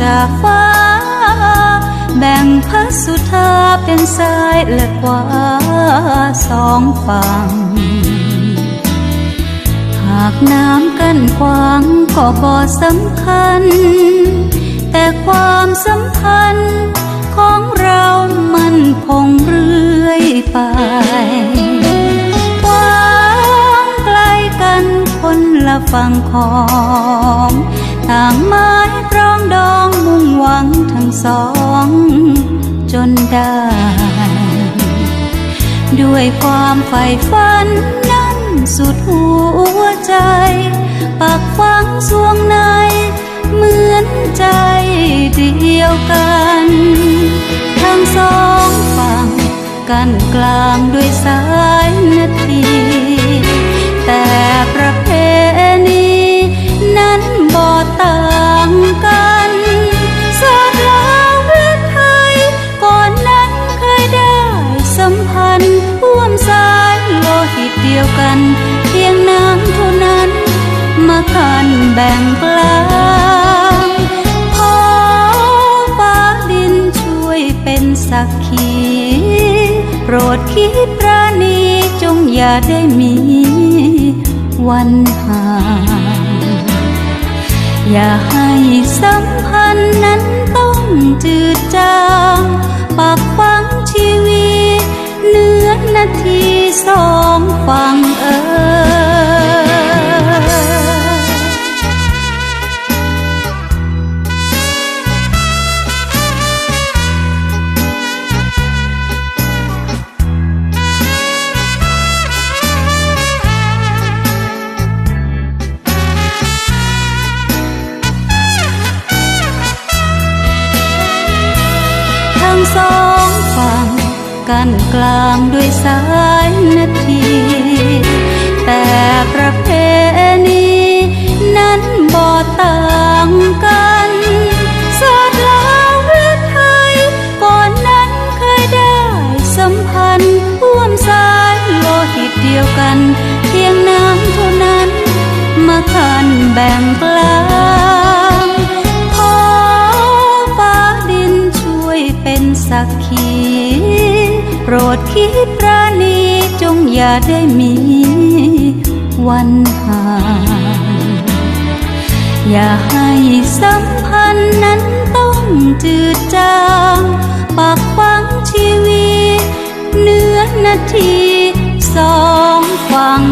จากฟ้า แบ่งพัสุธาเป็นซ้ายและขวาสองฝั่ง หากน้ำกั้นขวางก็บ่สำคัญ แต่ความสัมพันธ์ของเรามันคงเรื่อยไปกว้างไกลกันคนละฝั่งของ ต่างไม้ปรองดองมุ่งหวังทั้งสอง จนได้ ด้วยความใฝ่ฝันนั้นสุดหัวใจ ปักฝังสวงใน เหมือนใจเดียวกัน ทั้งสองฝั่งกันกลางด้วยสาย ยวกันเพียงน้ำเท่านั้น มาคันแบ่งกลางขอฟ้าดินช่วยเป็นสักขีโปรดคิดปราณีจงอย่าได้มี วันห่างอย่าให้สัมพันธ์นั้นต้องจืดจางปากฟัง งสองฝั่งกันกลางด้วยสายนาที แต่ประเพณีนั้นบ่ต่างกันศาสตร์ลาวและไทยก่อนนั้นเคยได้สัมพันธ์ร่วมสายโลหิตเดียวกัน เพียงน้ำเท่านั้น มาคันแบ่งกลา กขีโปรดคิดประนีจงอย่าได้มี วันห่างอย่าให้สัมพันธ์นั้นต้องจืดจางปากฟังชีวิต เนื้อนาทีสองฝั่ง